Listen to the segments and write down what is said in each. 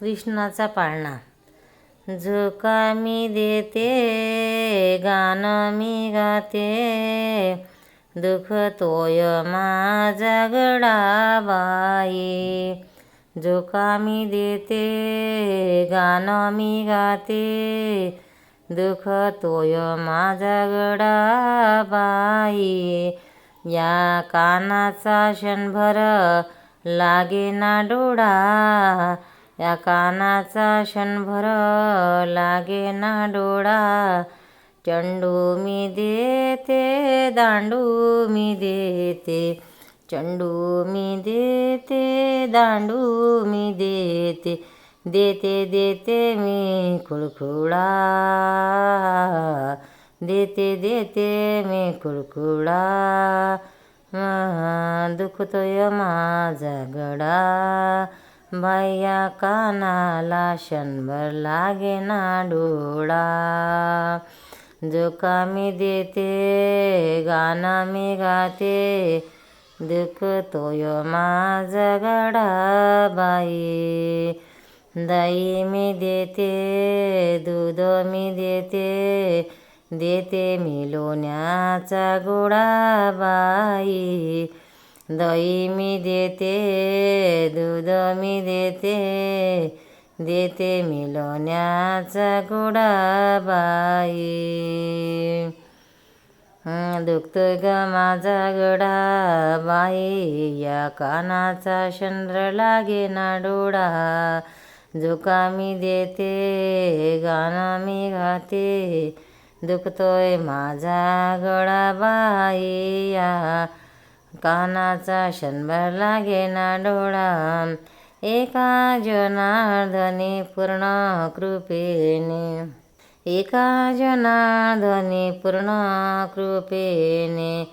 कृष्णाचा पाळणा. झोका मी देते गाणं मी गाते. दुखतोय माझा गडाबाई झोका मी देते गाणं मी गाते. दुखतोय माझा गडाबाई या कानाचा क्षणभर लागे ना डोळा. या कानाचा क्षणभर लागे ना डोळा. चंडू मी देते दांडू मी देते. चंडू मी देते दांडू मी देते. देते देते मी कुळकुळा देते देते मी कुळकुळा दुखतोय माझा गडा बाया कानाला शनभर लागे ना डोळा. जोका मी देते गाना मी गाते. दुखतोय माझा गडा बाई. दही मी देते दूध मी देते. देते मी लोण्याचा गोडा बाई. दही मी देते दूध मी देते देते मी लोण्याचा गोडा बाई. हं, दुखतोय ग माझा गडा बाई या कानाचा चंद्र लागे ना डोळा. झोका मी देते गाणं मी गाते दुखतोय माझा गडा बाई. या कानाचा शंभर लागे ना डोळा. एका जनार्दनी पूर्ण कृपेने. एका जनार्दनी पूर्ण कृपेने.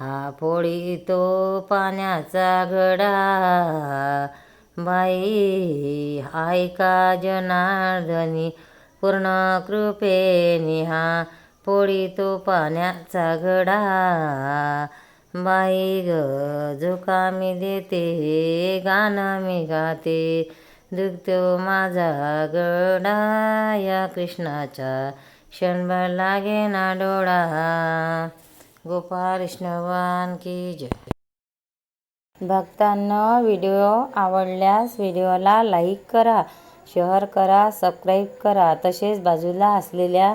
हा पोळी तो पाण्याचा गडा बाई ऐका जनार्दनी पूर्ण कृपेने. हा पोळी तो पाण्याचा गडा बाई ग झोका देते गाणं मी गाते. दुखतो माझा गडा या कृष्णाचा क्षणभर लागे ना डोळा. गोपाळ कृष्णवान की जय. भक्तांना व्हिडिओ आवडल्यास व्हिडिओला लाईक करा शेअर करा सबस्क्राईब करा. तसेच बाजूला असलेल्या